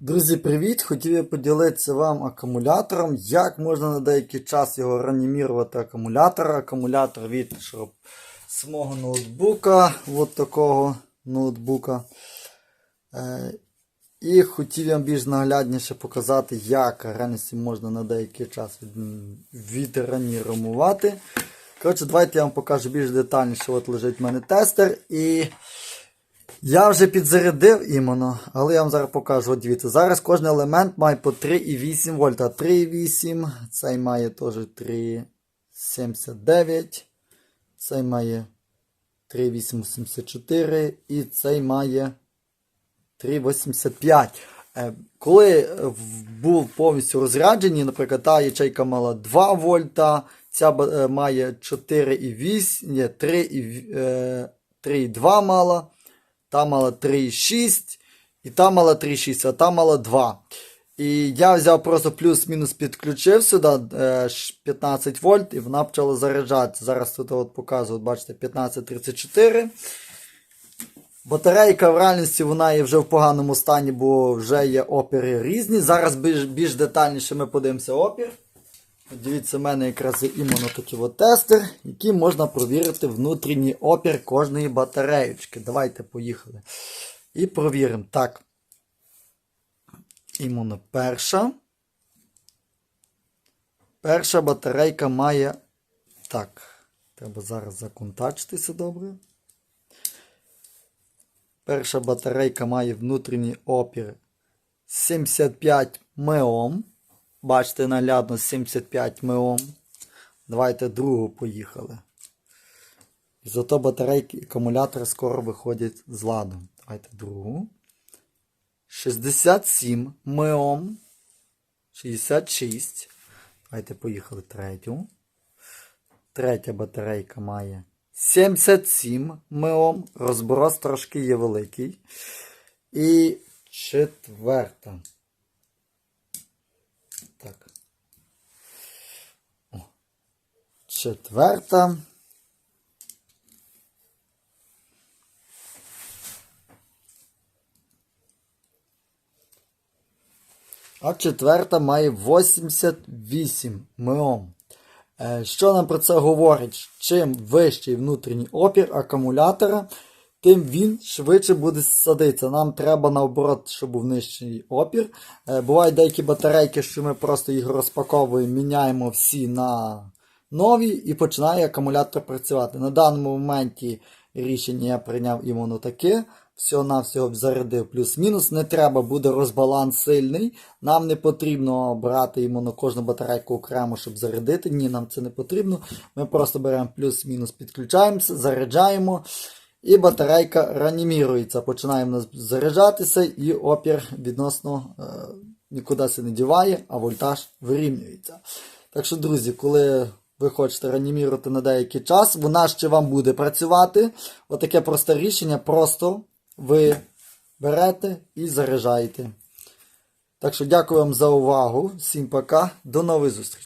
Друзі, привіт! Хотів я поділитися вам акумулятором, як можна на деякий час його реанімірувати акумулятор. Акумулятор від шуруп самого ноутбука, от такого ноутбука. Е, і хотів я вам більш наглядніше показати, як реальності можна на деякий час від, відреанімувати. Коротше, давайте я вам покажу більш детальніше. От лежить в мене тестер. І я вже підзарядив іменно, але я вам зараз покажу. Дивіться, зараз кожен елемент має по 3,8 вольта. 3,8, цей має теж 3,79, цей має 3,884 і цей має 3,85. Е, Коли був повністю розряджений, наприклад, та ячейка мала 2 вольта, ця е, має 4,8, ні, 3,2 е, 3,2 мала, та мала 3,6, і та мала 3,6, а та мала 2. І я взяв просто плюс-мінус підключив сюди е, 15 вольт, і вона почала заряджатися. Зараз тут от показую, бачите, 1534. Батарейка в реальності вона є вже в поганому стані, бо вже є опіри різні. Зараз більш, більш детальніше ми подивимося опір. Дивіться, в мене якраз є іменно такий тестер, який можна провірити внутрішній опір кожної батареєчки. Давайте поїхали. І провіримо. Так. Іменно перша. Перша батарейка має. Так. Треба зараз законтачитися добре. Перша батарейка має внутрішній опір 75 меом. Бачите, наглядно 75 меом. Давайте другу поїхали. І зато батарейки акумулятори скоро виходять з ладу. Давайте другу. 67 меом. 66. Давайте поїхали третю. Третя батарейка має 77 меом. Розброс трошки є великий. І четверта. Так. О. Четверта. А четверта має 88 меом. Е, Що нам про це говорить? Чим вищий внутрішній опір акумулятора, тим він швидше буде садитися. Нам треба наоборот, щоб був нижчий опір. Е, Бувають деякі батарейки, що ми просто їх розпаковуємо, міняємо всі на нові і починає акумулятор працювати. На даному моменті рішення я прийняв іменно таке. Всього-навсього зарядив плюс-мінус. Не треба, буде розбаланс сильний. Нам не потрібно брати іменно кожну батарейку окремо, щоб зарядити. Ні, нам це не потрібно. Ми просто беремо плюс-мінус, підключаємося, заряджаємо. І батарейка реанімірується. Починає заряджатися, і опір відносно е, нікуди не діває, а вольтаж вирівнюється. Так що, друзі, коли ви хочете реанімірувати на деякий час, вона ще вам буде працювати. Отаке просте рішення, просто ви берете і заряджаєте. Так що дякую вам за увагу. Всім пока, до нових зустрічей.